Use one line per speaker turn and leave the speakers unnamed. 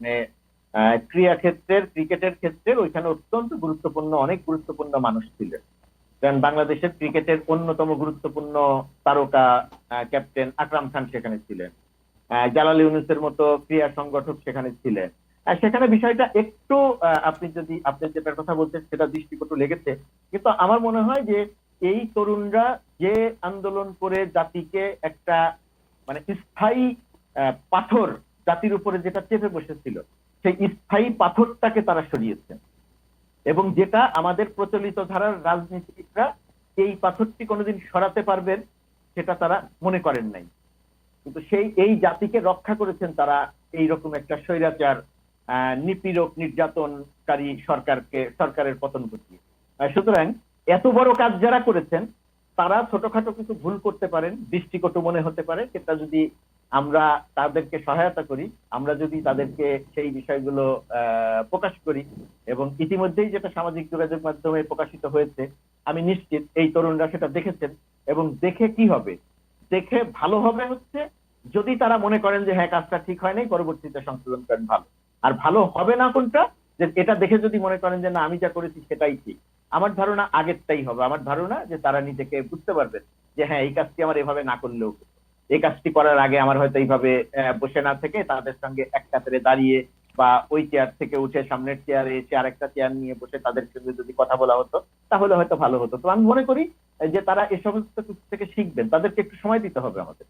মানে ক্রীড়া ক্ষেত্রের ক্রিকেটের ক্ষেত্রে ওইখানে অত্যন্ত গুরুত্বপূর্ণ, অনেক গুরুত্বপূর্ণ মানুষ ছিলেন। কারণ বাংলাদেশের ক্রিকেটের অন্যতম গুরুত্বপূর্ণ তারকা ক্যাপ্টেন আকরাম খান সেখানে ছিলেন। জালাল ইউনুসের মতো ক্রীড়া সংগঠক সেখানে ছিলেন। সেখানে বিষয়টা একটু আপনি যদি, আপনি যেটার কথা বলছেন সেটা দৃষ্টিকটু লেগেছে। কিন্তু আমার মনে হয় যে এই তরুণরা যে আন্দোলন করে জাতিকে একটা মানে স্থায়ী পাথর জাতির উপরে যেটা চেপে বসেছিল, সেই স্থায়ী পাথরটাকে তারা সরিয়েছেন এবং যেটা আমাদের প্রচলিত ধারার রাজনীতিকরা এই পাথরটি কোনোদিন সরাতে পারবেন, সেটা তারা মনে করেন নাই। কিন্তু সেই, এই জাতিকে রক্ষা করেছেন তারা এই রকম একটা স্বৈরাচার নিপীড়ক, নির্যাতনকারী সরকারকে, সরকারের পতন ঘটিয়ে। সুতরাং এত বড় কাজ যারা করেছেন তারা ছোটখাটো কিছু ভুল করতে পারেন, দৃষ্টিকটু মনে হতে পারে, সেটা যদি আমরা তাদেরকে সহায়তা করি, আমরা যদি তাদেরকে সেই বিষয়গুলো প্রকাশ করি এবং ইতিমধ্যেই যেটা সামাজিক যোগাযোগ মাধ্যমে প্রকাশিত হয়েছে, আমি নিশ্চিত এই তরুণরা সেটা দেখেছেন এবং দেখে কি হবে? দেখে ভালো হবে হচ্ছে যদি তারা মনে করেন যে হ্যাঁ কাজটা ঠিক হয় নাই, পরবর্তীতে সংশোধন করেন ভালো। আর ভালো হবে না কোনটা? যে এটা দেখে যদি মনে করেন যে, না, আমি যা করেছি সেটাই ঠিক। আমার ধারণা আগেরটাই হবে। আমার ধারণা যে তারা নিজেকে বুঝতে পারবেন যে হ্যাঁ এই কাজটি আমার এভাবে না করলেও এই কাজটি করার আগে আমার হয়তো এইভাবে বসে না থেকে তাদের সঙ্গে এক কাতারে দাঁড়িয়ে বা ওই চেয়ার থেকে উঠে সামনের চেয়ারে এসে আরেকটা চেয়ার নিয়ে বসে তাদের সঙ্গে যদি কথা বলা হতো, তাহলে হয়তো ভালো হতো। তো আমি মনে করি যে তারা এ সমস্ত থেকে শিখবেন। তাদেরকে একটু সময় দিতে হবে আমাদের।